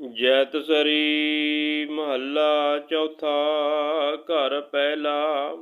ਜੈਤ ਸਰੀ ਮਹੱਲਾ ਚੌਥਾ ਘਰ ਪਹਿਲਾ।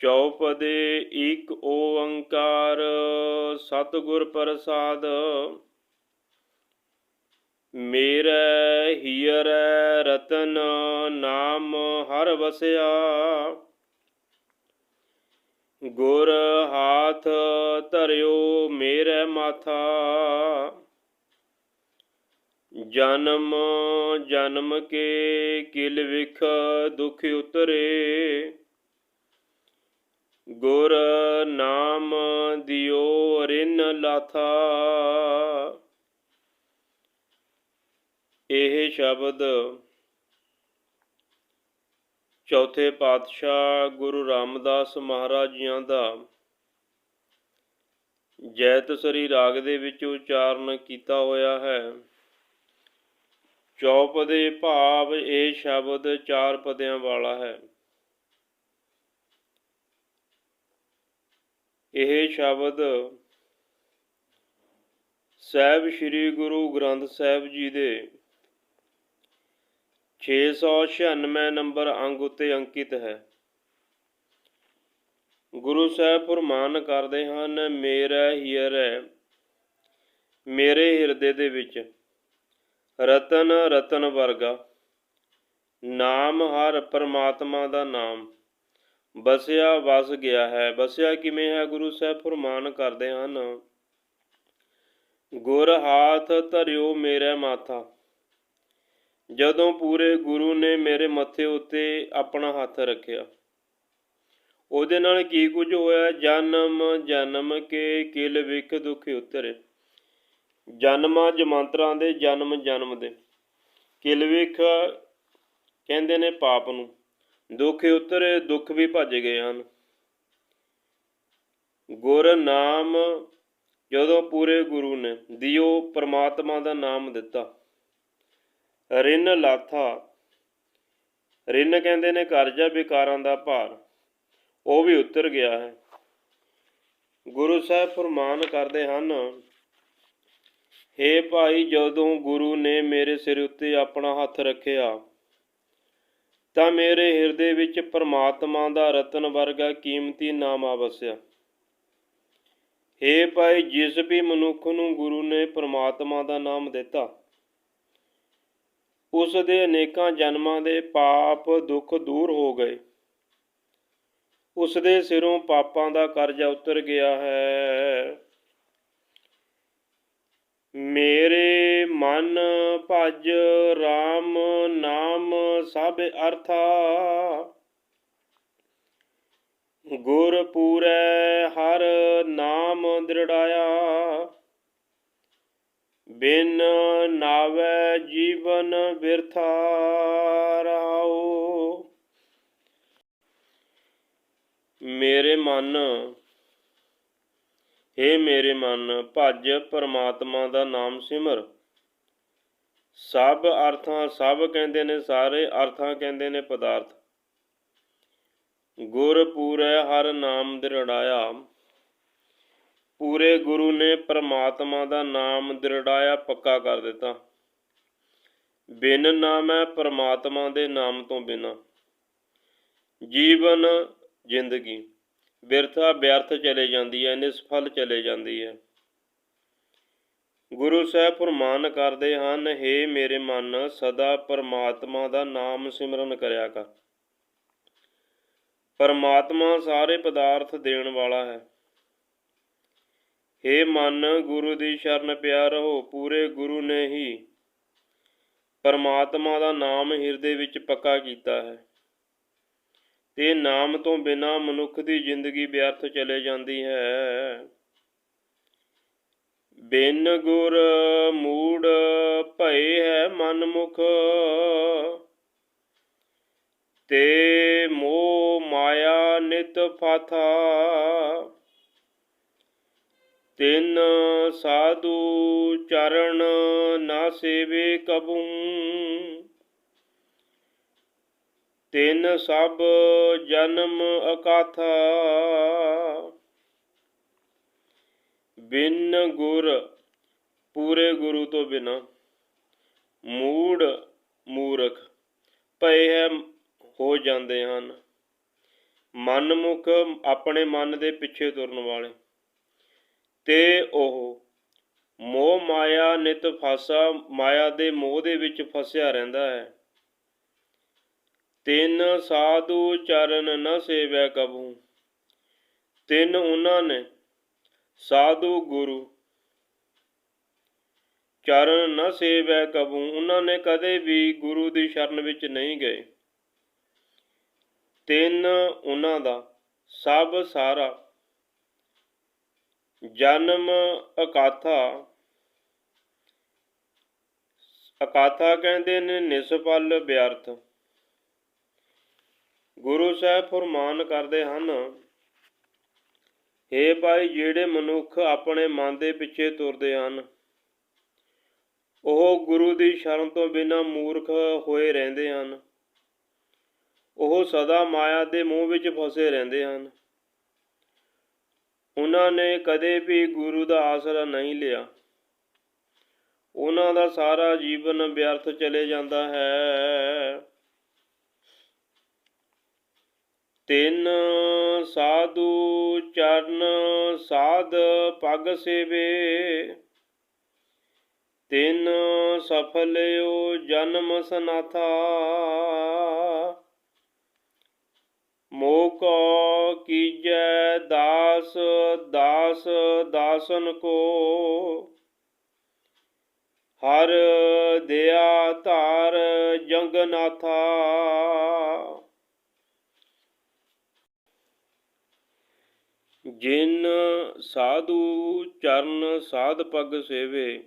ਚੌਪਦੇ ਏਕ ਓੰਕਾਰ ਸਤਿਗੁਰ ਪ੍ਰਸਾਦ। ਮੇਰੇ ਹੀਰੈ ਰਤਨ ਨਾਮ ਹਰ ਵਸਿਆ। ਗੁਰ ਹਾਥ ਧਰਿਓ ਮੇਰੇ ਮਾਥਾ। ਜਨਮ ਜਨਮ ਕੇ ਕਿਲ ਵਿਖ ਦੁਖ ਉਤਰੇ। ਗੁਰ ਨਾਮ ਦਿਓ ਰਿਨ ਲਾਥਾ। ਇਹ ਸ਼ਬਦ ਚੌਥੇ ਪਾਤਸ਼ਾਹ ਗੁਰੂ ਰਾਮਦਾਸ ਮਹਾਰਾਜ ਜੀਆਂ ਦਾ। ਜੈਤ ਜੈਤਸਰੀ ਰਾਗ ਦੇ ਵਿੱਚ ਉਚਾਰਨ ਕੀਤਾ ਹੋਇਆ ਹੈ। ਚੌਪਦੇ ਭਾਵ ਇਹ ਸ਼ਬਦ ਚਾਰ ਪਦਿਆਂ ਵਾਲਾ ਹੈ। ਇਹ ਸ਼ਬਦ ਸਹਿਬ ਸ੍ਰੀ ਗੁਰੂ ਗ੍ਰੰਥ ਸਾਹਿਬ ਜੀ ਦੇ 696 ਨੰਬਰ ਅੰਗ ਉੱਤੇ ਅੰਕਿਤ ਹੈ। ਗੁਰੂ ਸਾਹਿਬ ਫਰਮਾਨ ਕਰਦੇ ਹਨ, ਮੇਰਾ ਹਿਰਦੈ ਮੇਰੇ ਹਿਰਦੇ ਦੇ ਵਿੱਚ। ਰਤਨ ਰਤਨ ਵਰਗਾ, ਨਾਮ ਹਰ ਪਰਮਾਤਮਾ ਦਾ ਨਾਮ। ਬਸਿਆ ਵਸ ਗਿਆ ਹੈ। ਬਸਿਆ ਕਿਵੇਂ ਹੈ ਗੁਰੂ ਸਾਹਿਬ? ਫਰਮਾਨ ਕਰਦੇ ਹਨ, ਗੁਰ ਹਾਥ ਧਰਿਓ ਮੇਰੇ ਮਾਥਾ। ਜਦੋਂ ਪੂਰੇ ਗੁਰੂ ਨੇ ਮੇਰੇ ਮੱਥੇ ਉੱਤੇ ਆਪਣਾ ਹੱਥ ਰੱਖਿਆ, ਉਹਦੇ ਨਾਲ ਕੀ ਕੁਝ ਹੋਇਆ? ਜਨਮ ਜਨਮ ਕੇ ਕਿਲ ਵਿਖ ਦੁਖ ਉਤਰੇ। ਜਨਮਾਂ ਜਮਾਂਤਰਾਂ ਦੇ, ਜਨਮ ਜਨਮ ਦੇ। ਕਿਲਵਿਖ ਕਹਿੰਦੇ ਨੇ ਪਾਪ ਨੂੰ। ਦੁੱਖ ਉਤਰੇ, ਦੁੱਖ ਵੀ ਭੱਜ ਗਏ ਹਨ। ਗੁਰ ਨਾਮ ਜਦੋਂ ਪੂਰੇ ਗੁਰੂ ਨੇ, ਦਿਓ ਪ੍ਰਮਾਤਮਾ ਦਾ ਨਾਮ ਦਿੱਤਾ। ਰਿਨ ਲਾਥਾ। ਰਿਨ ਕਹਿੰਦੇ ਨੇ ਕਰਜ਼ਾ ਵਿਕਾਰਾਂ ਦਾ ਭਾਰ। ਉਹ ਵੀ ਉਤਰ ਗਿਆ ਹੈ। ਗੁਰੂ ਸਾਹਿਬ ਫਰਮਾਨ ਕਰਦੇ ਹਨ ਹੇ ਭਾਈ, ਜਦੋਂ ਗੁਰੂ ਨੇ ਮੇਰੇ ਸਿਰ ਉੱਤੇ ਆਪਣਾ ਹੱਥ ਰੱਖਿਆ, ਤਾਂ ਮੇਰੇ ਹਿਰਦੇ ਵਿੱਚ ਪਰਮਾਤਮਾ ਦਾ ਰਤਨ ਵਰਗਾ ਕੀਮਤੀ ਨਾਮ ਆਵਸਿਆ ਹੇ ਭਾਈ, ਜਿਸ ਵੀ ਮਨੁੱਖ ਨੂੰ ਗੁਰੂ ਨੇ ਪਰਮਾਤਮਾ ਦਾ ਨਾਮ ਦਿੱਤਾ, ਉਸ ਦੇ ਅਨੇਕਾਂ ਜਨਮਾਂ ਦੇ ਪਾਪ ਦੁੱਖ ਦੂਰ ਹੋ ਗਏ। ਉਸ ਦੇ ਸਿਰੋਂ ਪਾਪਾਂ ਦਾ ਕਰਜ਼ਾ ਉਤਰ ਗਿਆ ਹੈ। ਮੇਰੇ ਮਨ ਭਜ RAM ਨਾਮ ਸਭ ਅਰਥਾ। ਗੁਰ ਪੂਰੈ ਹਰ ਨਾਮ ਦ੍ਰਿੜਾਇਆ। ਬਿਨ ਨਾਵੇ ਜੀਵਨ ਬਿਰਥਾ ਰਾਓ। ਮੇਰੇ ਮਨ ਏ ਮੇਰੇ ਮਨ, ਭਜ ਪਰਮਾਤਮਾ ਦਾ ਨਾਮ ਸਿਮਰ। ਸਭ ਅਰਥਾਂ, ਸਭ ਕਹਿੰਦੇ ਨੇ ਸਾਰੇ ਅਰਥਾਂ ਕਹਿੰਦੇ ਨੇ ਪਦਾਰਥ। ਗੁਰ ਪੂਰੇ ਹਰ ਨਾਮ ਦ੍ਰਿੜਾਇਆ। ਪੂਰੇ ਗੁਰੂ ਨੇ ਪਰਮਾਤਮਾ ਦਾ ਨਾਮ ਦ੍ਰਿੜਾਇਆ, ਪੱਕਾ ਕਰ ਦਿੱਤਾ। ਬਿਨ ਹੈ ਪਰਮਾਤਮਾ ਦੇ ਨਾਮ ਤੋਂ ਬਿਨਾ। ਜੀਵਨ, ਜ਼ਿੰਦਗੀ। ਬਿਰਥਾ ਬਿਅਰਥ ਚਲੇ ਜਾਂਦੀ ਹੈ ਨਿਸਫਲ ਚਲੇ ਜਾਂਦੀ ਹੈ। ਗੁਰੂ ਸਾਹਿਬ ਫਰਮਾਨ ਕਰਦੇ ਹਨ हे ਮੇਰੇ ਮਨ, ਸਦਾ ਪਰਮਾਤਮਾ ਦਾ ਨਾਮ ਸਿਮਰਨ ਕਰਿਆ ਕਰ। ਪਰਮਾਤਮਾ ਸਾਰੇ ਪਦਾਰਥ ਦੇਣ ਵਾਲਾ ਹੈ। हे ਮਨ, ਗੁਰੂ ਦੀ ਸ਼ਰਨ ਪਿਆ ਰਹੋ ਪੂਰੇ ਗੁਰੂ ਨੇ ਹੀ ਪਰਮਾਤਮਾ ਦਾ ਨਾਮ ਹਿਰਦੇ ਵਿੱਚ ਪੱਕਾ ਕੀਤਾ ਹੈ। ਤੇ ਨਾਮ ਤੋਂ ਬਿਨਾ ਮਨੁੱਖ ਦੀ ਜ਼ਿੰਦਗੀ ਵਿਅਰਥ ਚਲੇ ਜਾਂਦੀ ਹੈ। ਬਿਨ ਗੁਰ ਮੂੜ ਭਏ ਹੈ ਮਨ ਮੁਖ ਤੇ ਮੋਹ ਮਾਇਆ ਨਿਤ ਫਾਥਾ। ਤਿੰਨ ਸਾਧੂ ਚਰਨ ਨਾ ਸੇਵੇ ਕਬੂ। ਤਿੰਨ ਸਭ ਜਨਮ ਅਕਾਥਾ। ਬਿਨ ਗੁਰ, ਪੂਰੇ ਗੁਰੂ ਤੋਂ ਬਿਨਾ। ਮੂੜ ਮੂਰਖ ਭਏ ਹੈ, ਹੋ ਜਾਂਦੇ ਹਨ। ਮਨਮੁਖ ਆਪਣੇ ਮਨ ਦੇ ਪਿੱਛੇ ਤੁਰਨ ਵਾਲੇ। ਤੇ ਉਹ ਮੋਹ ਮਾਇਆ ਨਿਤ ਫਾਸਾ, ਮਾਇਆ ਦੇ ਮੋਹ ਦੇ ਵਿੱਚ ਫਸਿਆ ਰਹਿੰਦਾ ਹੈ। ਤਿੰਨ ਸਾਧੂ ਚਰਨ ਨ ਸੇਵੈ ਕਬੂ ਤਿੰਨ ਉਹਨਾਂ ਨੇ, ਸਾਧੂ ਗੁਰੂ, ਚਰਨ ਨ ਸੇਵੈ ਕਬੂ ਉਹਨਾਂ ਨੇ ਕਦੇ ਵੀ ਗੁਰੂ ਦੀ ਸ਼ਰਨ ਵਿੱਚ ਨਹੀਂ ਗਏ। ਤਿੰਨ ਉਹਨਾਂ ਦਾ, ਸਭ ਸਾਰਾ, ਜਨਮ ਅਕਾਥਾ। ਅਕਾਥਾ ਕਹਿੰਦੇ ਨੇ ਨਿਸਫਲ ਵਿਅਰਥ ਗੁਰੂ ਸਾਹਿਬ ਫਰਮਾਨ ਕਰਦੇ ਹਨ ਏ ਭਾਈ, ਜਿਹੜੇ ਮਨੁੱਖ ਆਪਣੇ ਮਨ ਦੇ ਪਿੱਛੇ ਤੁਰਦੇ ਹਨ, ਉਹ ਗੁਰੂ ਦੀ ਸ਼ਰਨ ਤੋਂ ਬਿਨਾਂ ਮੂਰਖ ਹੋਏ ਰਹਿੰਦੇ ਹਨ। ਉਹ ਸਦਾ ਮਾਇਆ ਦੇ ਮੋਹ ਵਿੱਚ ਫਸੇ ਰਹਿੰਦੇ ਹਨ। ਉਹਨਾਂ ਨੇ ਕਦੇ ਵੀ ਗੁਰੂ ਦਾ ਆਸਰਾ ਨਹੀਂ ਲਿਆ। ਉਹਨਾਂ ਦਾ ਸਾਰਾ ਜੀਵਨ ਵਿਅਰਥ ਚਲੇ ਜਾਂਦਾ ਹੈ। ਤਿੰਨ ਸਾਧੂ ਚਰਨ ਸਾਧ ਪਗ ਸੇਵੇ, ਤਿੰਨ ਸਫਲਿਓ ਜਨਮ ਸਨਾਥਾ ਮੋਕੋ ਕੀਜੈ ਦਾਸ ਦਾਸ ਦਾਸਨ ਕੋ, ਹਰ ਦਿਆ ਧਾਰ ਜੰਗਨਾਥਾ। ਜਿਨ ਸਾਧੂ ਚਰਨ ਸਾਧ ਪਗ ਸੇਵੇ,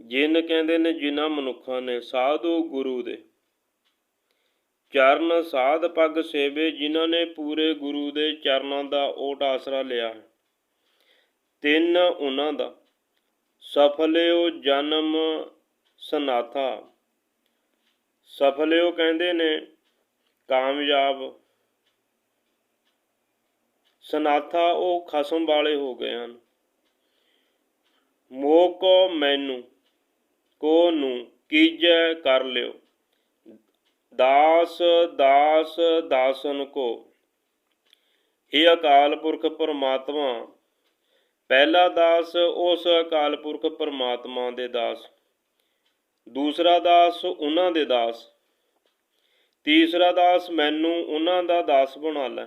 ਜਿਨ ਕਹਿੰਦੇ ਨੇ ਜਿਨ੍ਹਾਂ ਮਨੁੱਖਾਂ ਨੇ ਸਾਧੂ ਗੁਰੂ ਦੇ। ਚਰਨ ਸਾਧ ਪੱਗ ਸੇਵੇ, ਜਿਨ੍ਹਾਂ ਨੇ ਪੂਰੇ ਗੁਰੂ ਦੇ ਚਰਨਾਂ ਦਾ ਓਟ ਆਸਰਾ ਲਿਆ ਹੈ। ਤਿੰਨ ਉਹਨਾਂ ਦਾ, ਸਫਲਿਓ ਜਨਮ ਸਨਾਥਾ। ਸਫਲਿਓ ਕਹਿੰਦੇ ਨੇ, ਕਾਮਯਾਬ ਸਨਾਥਾ ਉਹ ਖਸਮ ਵਾਲੇ ਹੋ ਗਏ ਹਨ। ਮੋਹ ਕੋ ਮੈਨੂੰ, ਕੋ ਨੂੰ ਕੀਜੈ ਕਰ ਲਿਓ। ਦਾਸ ਦਾਸ, ਦਾਸਨ ਕੋ। ਇਹ ਅਕਾਲ ਪੁਰਖ ਪਰਮਾਤਮਾ, ਪਹਿਲਾ ਦਾਸ ਉਸ ਅਕਾਲ ਪੁਰਖ ਪਰਮਾਤਮਾ ਦੇ ਦਾਸ। ਦੂਸਰਾ ਦਾਸ ਉਹਨਾਂ ਦੇ ਦਾਸ। ਤੀਸਰਾ ਦਾਸ ਮੈਨੂੰ ਉਹਨਾਂ ਦਾ ਦਾਸ ਬਣਾ ਲੈ।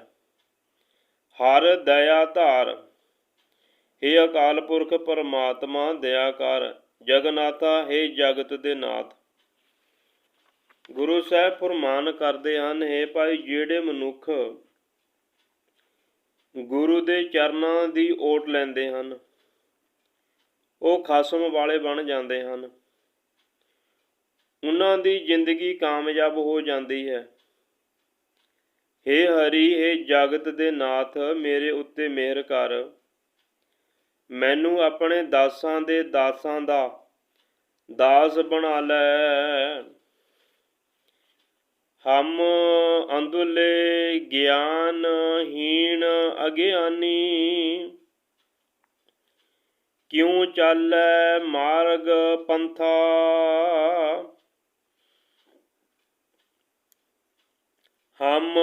ਹਰ ਦਇਆ ਧਾਰ हे ਅਕਾਲ ਪੁਰਖ ਪਰਮਾਤਮਾ ਦਇਆ ਕਰ ਜਗਨਾਥਾ हे ਜਗਤ ਦੇ ਨਾਥ ਗੁਰੂ ਸਾਹਿਬ ਫਰਮਾਨ ਕਰਦੇ ਹਨ हे ਭਾਈ ਜਿਹੜੇ ਮਨੁੱਖ ਗੁਰੂ ਦੇ ਚਰਨਾਂ ਦੀ ਓਟ ਲੈਂਦੇ ਹਨ ਉਹ ਖਸਮ ਵਾਲੇ ਬਣ ਜਾਂਦੇ ਹਨ ਉਹਨਾਂ ਦੀ ਜ਼ਿੰਦਗੀ ਕਾਮਯਾਬ ਹੋ ਜਾਂਦੀ ਹੈ हे ਹਰੀ हे ਜਗਤ ਦੇ ਨਾਥ, ਮੇਰੇ ਉੱਤੇ ਮਿਹਰ ਕਰ। ਮੈਨੂੰ ਆਪਣੇ ਦਾਸਾਂ ਦੇ ਦਾਸਾਂ ਦਾ ਦਾਸ ਬਣਾ ਲੈ। ਹਮ ਅੰਦੁਲੇ ਗਿਆਨ ਹੀਣ ਅਗਿਆਨੀ, ਕਿਉ ਚੱਲੈ ਮਾਰਗ ਪੰਥਾ? ਹਮ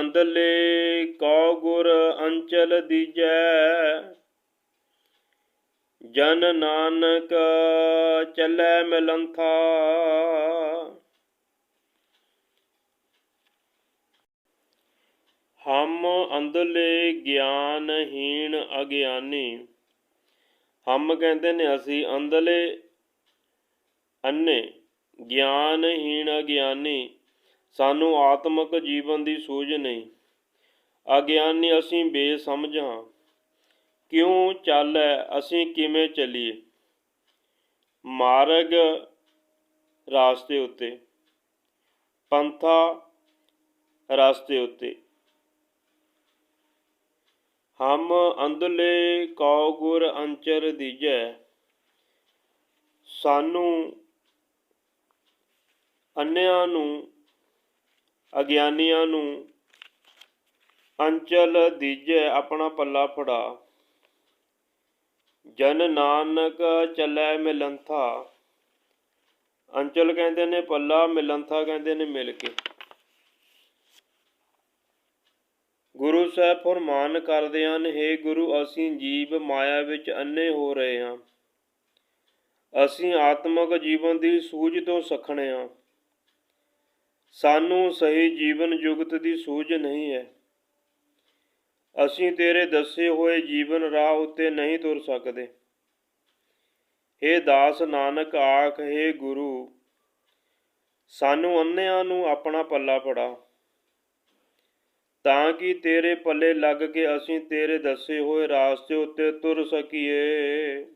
ਅੰਦਲੇ ਕੋ ਗੁਰ ਅੰਚਲ ਦੀਜੈ। ਜਨ ਨਾਨਕ ਚੱਲੈ ਮਿਲੰਥਾ। ਹਮ ਅੰਦਲੇ ਗਿਆਨਹੀਣ ਅਗਿਆਨੀ। ਹਮ ਕਹਿੰਦੇ ਨੇ ਅਸੀਂ ਅੰਦਲੇ ਅੰਨੇ, ਗਿਆਨਹੀਣ ਅਗਿਆਨੀ। ਸਾਨੂੰ ਆਤਮਿਕ ਜੀਵਨ ਦੀ ਸੂਝ ਨਹੀਂ। ਅਗਿਆਨੀ ਅਸੀਂ ਬੇਸਮਝ ਹਾਂ। ਕਿਉਂ ਚੱਲੈ ਅਸੀਂ ਕਿਵੇਂ ਚੱਲੀਏ? ਮਾਰਗ ਰਾਸਤੇ ਉੱਤੇ। ਪੰਥਾ ਰਾਸਤੇ ਉੱਤੇ। ਹਮ ਅੰਧਲੇ ਕਉ ਗੁਰ ਅੰਚਰ ਦੀਜੈ। ਸਾਨੂੰ ਅੰਨਿਆਂ ਨੂੰ ਅਗਿਆਨੀਆਂ ਨੂੰ ਅੰਚਲ ਦੀਜੈ ਆਪਣਾ ਪੱਲਾ ਫੜਾ। ਜਨ ਨਾਨਕ ਚੱਲੈ ਮਿਲੰਥਾ। ਅੰਚਲ ਕਹਿੰਦੇ ਨੇ, ਪੱਲਾ ਮਿਲੰਥਾ ਕਹਿੰਦੇ ਨੇ ਮਿਲ ਕੇ। ਗੁਰੂ ਸਾਹਿਬ ਫਰਮਾਨ ਕਰਦੇ ਹਨ हे ਗੁਰੂ, ਅਸੀਂ ਜੀਵ ਮਾਇਆ ਵਿੱਚ ਅੰਨੇ ਹੋ ਰਹੇ ਹਾਂ। ਅਸੀਂ ਆਤਮਿਕ ਜੀਵਨ ਦੀ ਸੂਝ ਤੋਂ ਸਖਣੇ ਹਾਂ। ਸਾਨੂੰ ਸਹੀ ਜੀਵਨ ਜੁਗਤ ਦੀ ਸੂਝ ਨਹੀਂ ਹੈ। ਅਸੀਂ ਤੇਰੇ ਦੱਸੇ ਹੋਏ ਜੀਵਨ ਰਾਹ ਉੱਤੇ ਨਹੀਂ ਤੁਰ ਸਕਦੇ। हे ਦਾਸ ਨਾਨਕ, ਆਖ हे ਗੁਰੂ, ਸਾਨੂੰ ਅੰਨਿਆਂ ਨੂੰ ਆਪਣਾ ਪੱਲਾ ਫੜਾ। ਤਾਂ ਕਿ ਤੇਰੇ ਪੱਲੇ ਲੱਗ ਕੇ ਅਸੀਂ ਤੇਰੇ ਦੱਸੇ ਹੋਏ ਰਾਸਤੇ ਉੱਤੇ ਤੁਰ ਸਕੀਏ।